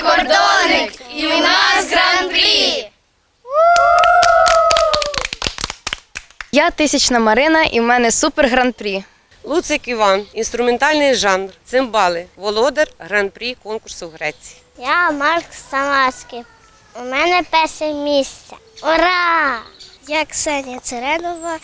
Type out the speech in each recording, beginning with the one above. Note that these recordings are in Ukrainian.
прикордонник, і у нас гран-прі. Я тисячна Марина і в мене супер гран-прі. Луцик Іван, інструментальний жанр, цимбали, володар гран-прі конкурсу в Греції. Я Марк Самаський. У мене перше місце. Ура! Я Ксенія Циренова,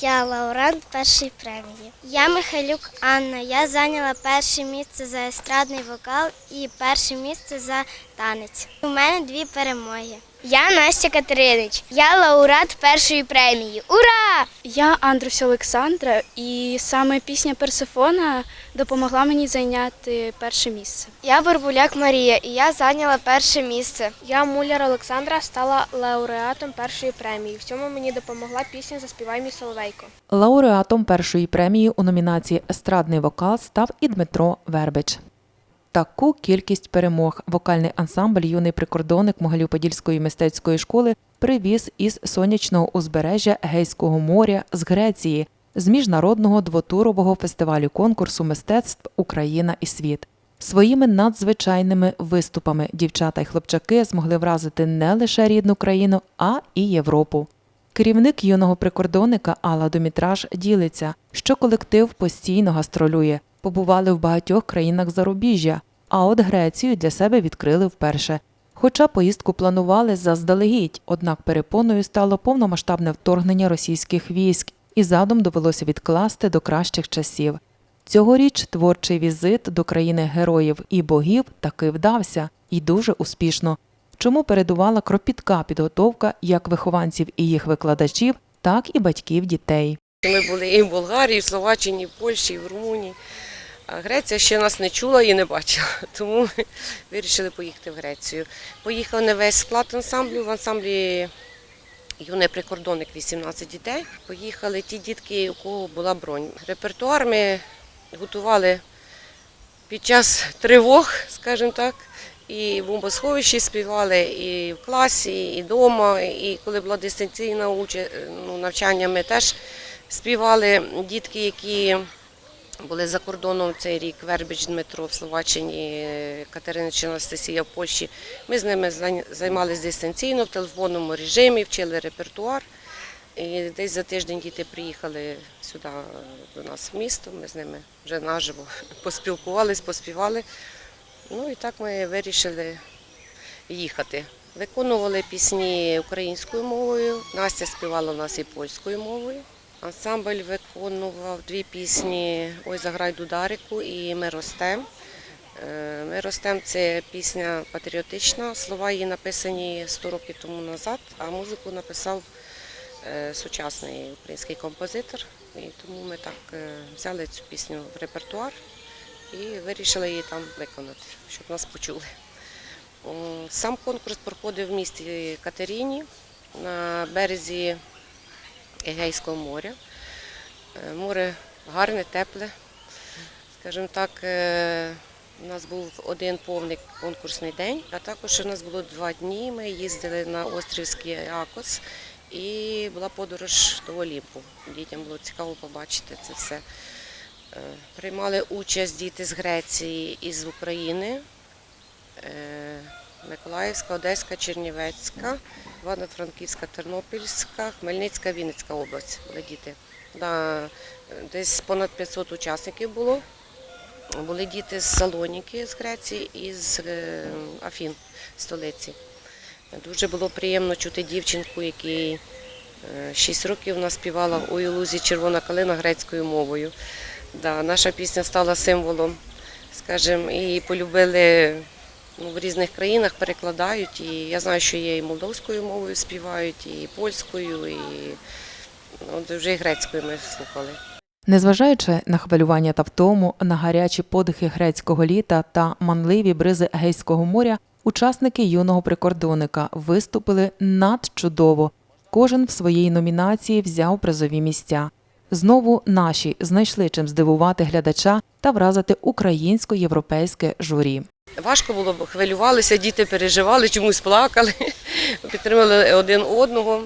я лауреат першої премії. Я Михайлюк Анна. Я зайняла перше місце за естрадний вокал і перше місце за танець. У мене дві перемоги. Я Настя Катеринич. Я лауреат першої премії. Ура! Я Андрус Олександра, і саме пісня Персифона допомогла мені зайняти перше місце. Я Барбуляк Марія, і я зайняла перше місце. Я Муляр Олександра стала лауреатом першої премії. В цьому мені допомогла пісня Заспівай мій соловейко. Лауреатом першої премії у номінації Естрадний вокал став і Дмитро Вербич. Таку кількість перемог вокальний ансамбль юний прикордонник Могилів-Подільської мистецької школи привіз із сонячного узбережжя Гейського моря з Греції з міжнародного двотурового фестивалю конкурсу мистецтв Україна і світ. Своїми надзвичайними виступами дівчата й хлопчаки змогли вразити не лише рідну країну, а і Європу. Керівник юного прикордонника Алла Домітраж ділиться, що колектив постійно гастролює, побували в багатьох країнах зарубіжжя, а от Грецію для себе відкрили вперше. Хоча поїздку планували заздалегідь, однак перепоною стало повномасштабне вторгнення російських військ, і задум довелося відкласти до кращих часів. Цьогоріч творчий візит до країни героїв і богів таки вдався і дуже успішно чому передувала кропітка підготовка як вихованців і їх викладачів, так і батьків дітей. Ми були і в Болгарії, і в Словаччині, і в Польщі, і в Румунії. А Греція ще нас не чула і не бачила, тому ми вирішили поїхати в Грецію. Поїхав не весь склад ансамблю, в ансамблі юний прикордонник 18 дітей. Поїхали ті дітки, у кого була бронь. Репертуар ми готували під час тривог, скажімо так. І в бомбосховищі співали, і в класі, і вдома. І коли була дистанційна ну, навчання, ми теж співали дітки, які були за кордоном цей рік, Вербіч Дмитро в Словаччині, Катеринич Анастасія в Польщі. Ми з ними займалися дистанційно в телефонному режимі, вчили репертуар. І десь за тиждень діти приїхали сюди до нас в місто. Ми з ними вже наживо поспілкувались, поспівали. Ну і так ми вирішили їхати. Виконували пісні українською мовою. Настя співала у нас і польською мовою. Ансамбль виконував дві пісні Ой, заграй дударику і Ми ростем. Е, Ми ростем це пісня патріотична. Слова її написані 100 років тому назад, а музику написав е, сучасний український композитор. І тому ми так е, взяли цю пісню в репертуар і вирішили її там виконати, щоб нас почули. Сам конкурс проходив в місті Катеріні на березі Егейського моря. Е, Море гарне, тепле. Скажімо так, е, у нас був один повний конкурсний день, а також у нас було два дні. Ми їздили на острівський Акос і була подорож до Олімпу. Дітям було цікаво побачити це все. Е, Приймали участь діти з Греції і з України. Е, Миколаївська, Одеська, Чернівецька, Івано-Франківська, Тернопільська, Хмельницька, Вінницька область були діти. Десь понад 500 учасників було. Були діти з Салоніки, з Греції і з е, Афін, столиці. Дуже було приємно чути дівчинку, якій 6 років вона співала у Ілузі Червона калина грецькою мовою. Наша пісня стала символом, скажімо, і полюбили ну, в різних країнах, перекладають. І я знаю, що є і молдовською мовою співають, і польською, і ну, вже і грецькою ми слухали. Незважаючи на хвилювання та втому, на гарячі подихи грецького літа та манливі бризи Егейського моря, учасники юного прикордонника виступили надчудово. Кожен в своїй номінації взяв призові місця. Знову наші знайшли чим здивувати глядача та вразити українсько-європейське журі. Важко було, хвилювалися, діти переживали, чомусь плакали, підтримали один одного.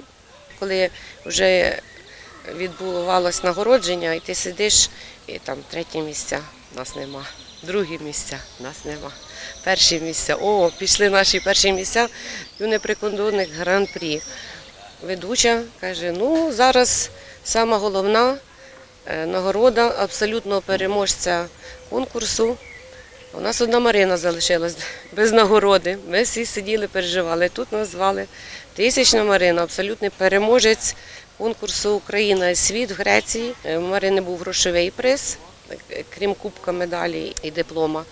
Коли вже відбувалось нагородження, і ти сидиш, і там треті місця нас нема, другі місця нас нема. перші місця. О, пішли наші перші місця. Юний прикордонник гран-прі. Ведуча каже: ну зараз сама головна е, нагорода абсолютного переможця конкурсу. У нас одна Марина залишилась без нагороди. Ми всі сиділи, переживали. Тут нас звали Тисячна Марина, абсолютний переможець конкурсу Україна і світ в Греції. Е, У Марини був грошовий приз, е, крім кубка медалі і диплома.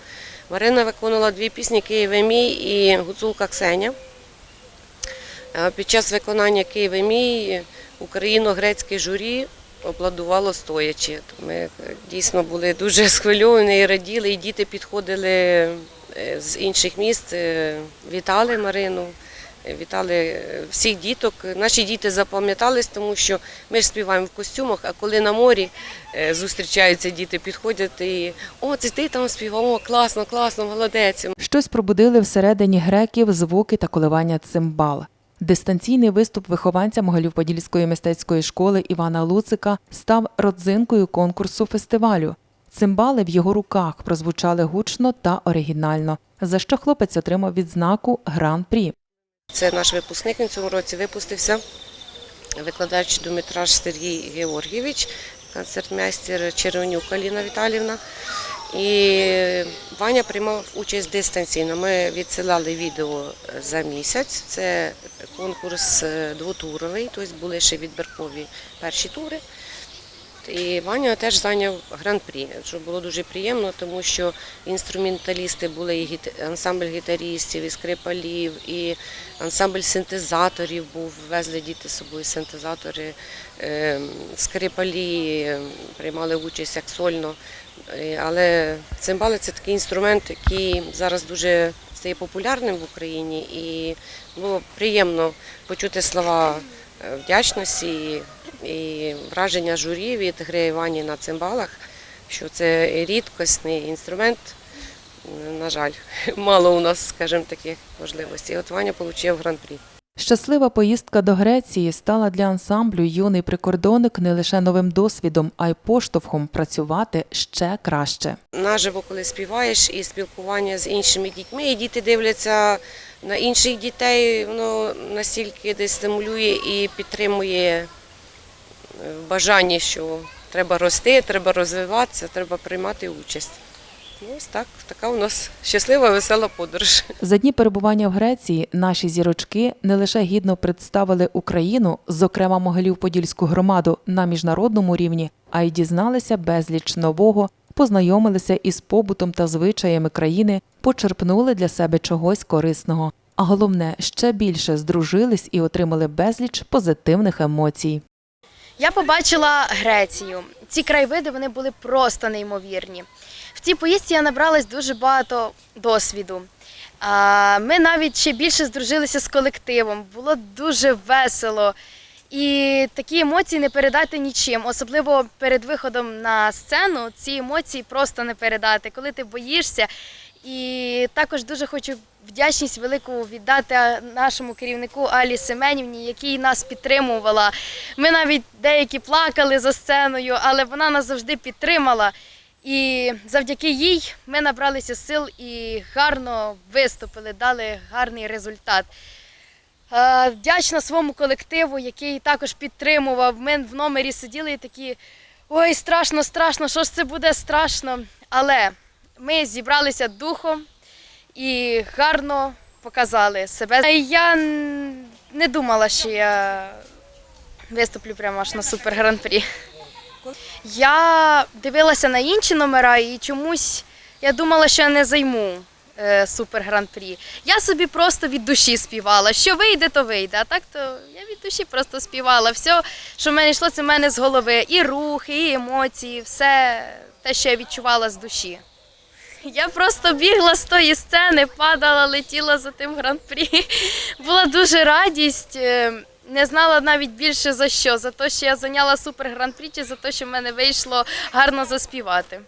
Марина виконала дві пісні Києве мій і Гуцулка Ксеня. Е, Під час виконання Києве мій україно-грецьке журі обладувало стоячи. Ми е, дійсно були дуже схвильовані і раділи, і діти підходили е, з інших міст, е, вітали Марину. Вітали всіх діток. Наші діти запам'ятались, тому що ми ж співаємо в костюмах, а коли на морі зустрічаються діти, підходять і о, це ти там співав, о, класно, класно, молодець. Щось пробудили всередині греків звуки та коливання цимбал. Дистанційний виступ вихованця Могилів-Подільської мистецької школи Івана Луцика став родзинкою конкурсу фестивалю. Цимбали в його руках прозвучали гучно та оригінально, за що хлопець отримав відзнаку Гран-прі. Це наш випускник. Він цьому році випустився. Викладач Думитраж Сергій Георгійович, концертмейстер Червонюк Аліна Віталівна. І Ваня приймав участь дистанційно. Ми відсилали відео за місяць. Це конкурс е, двотуровий, тобто були ще відбіркові перші тури. І Ваня теж зайняв гран-прі, що було дуже приємно, тому що інструменталісти були і ансамбль гітарістів, і скрипалів, і ансамбль синтезаторів був, везли діти з собою синтезатори, е, скрипалі е, приймали участь як сольно. Е, Але цимбали це такий інструмент, який зараз дуже стає популярним в Україні, і було приємно почути слова е, вдячності і враження журі від гри Вані на цимбалах, що це рідкісний інструмент. На жаль, мало у нас, скажімо, таких можливостей. От Ваня отримав гран-прі. Щаслива поїздка до Греції стала для ансамблю юний прикордонник не лише новим досвідом, а й поштовхом працювати ще краще. Наживо, коли співаєш, і спілкування з іншими дітьми, і діти дивляться на інших дітей, воно настільки десь стимулює і підтримує в бажанні, що треба рости, треба розвиватися, треба приймати участь. Ну, ось так, така у нас щаслива, весела подорож. За дні перебування в Греції наші зірочки не лише гідно представили Україну, зокрема Могилів-Подільську громаду, на міжнародному рівні, а й дізналися безліч нового, познайомилися із побутом та звичаями країни, почерпнули для себе чогось корисного. А головне, ще більше здружились і отримали безліч позитивних емоцій. Я побачила Грецію. Ці краєвиди вони були просто неймовірні. В цій поїздці я набралась дуже багато досвіду. Ми навіть ще більше здружилися з колективом. Було дуже весело. І такі емоції не передати нічим, особливо перед виходом на сцену. Ці емоції просто не передати, коли ти боїшся. І також дуже хочу вдячність велику віддати нашому керівнику Алі Семенівні, який нас підтримувала. Ми навіть деякі плакали за сценою, але вона нас завжди підтримала. І завдяки їй ми набралися сил і гарно виступили, дали гарний результат. Е, Вдячна своєму колективу, який також підтримував. Ми в номері сиділи і такі: ой, страшно, страшно, що ж це буде страшно. Але ми зібралися духом і гарно показали себе. Я не думала, що я виступлю прямо аж на супер гран-прі. Я дивилася на інші номера і чомусь я думала, що я не займу е, супер гран-прі. Я собі просто від душі співала. Що вийде, то вийде. А так то я від душі просто співала. Все, що в мене йшло, це в мене з голови. І рухи, і емоції, все те, що я відчувала з душі. Я просто бігла з тої сцени, падала, летіла за тим гран-прі. Була дуже радість. е, Не знала навіть більше за що, за те, що я зайняла супер гран-прі, чи за те, що в мене вийшло гарно заспівати.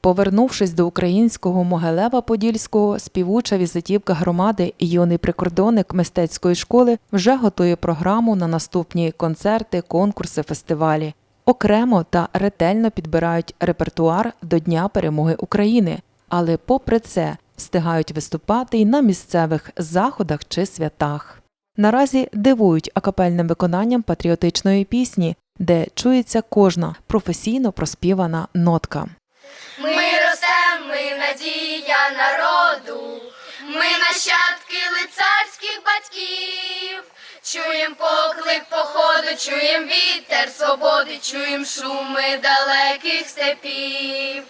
Повернувшись до українського Могилева Подільського, співуча візитівка громади і юний прикордонник мистецької школи вже готує програму на наступні концерти, конкурси, фестивалі. Окремо та ретельно підбирають репертуар до Дня перемоги України. Але попри це, встигають виступати й на місцевих заходах чи святах. Наразі дивують акапельним виконанням патріотичної пісні, де чується кожна професійно проспівана нотка. Ми ростем, ми надія народу, ми нащадки лицарських батьків. Чуєм поклик походу, чуєм вітер свободи, чуєм шуми далеких степів.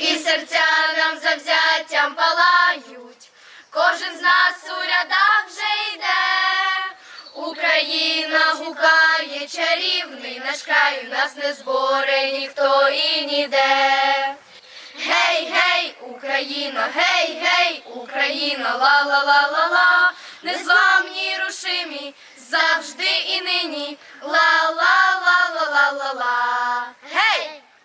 І серця нам завзяттям палають, кожен з нас у рядах вже йде. Україна гукає чарівний наш край, у нас не зборе ніхто і ніде. Гей, гей, Україна, гей, гей, Україна, ла ла ла ла ла, незламні рушимі, завжди і нині, ла ла ла ла ла ла ла. Гей!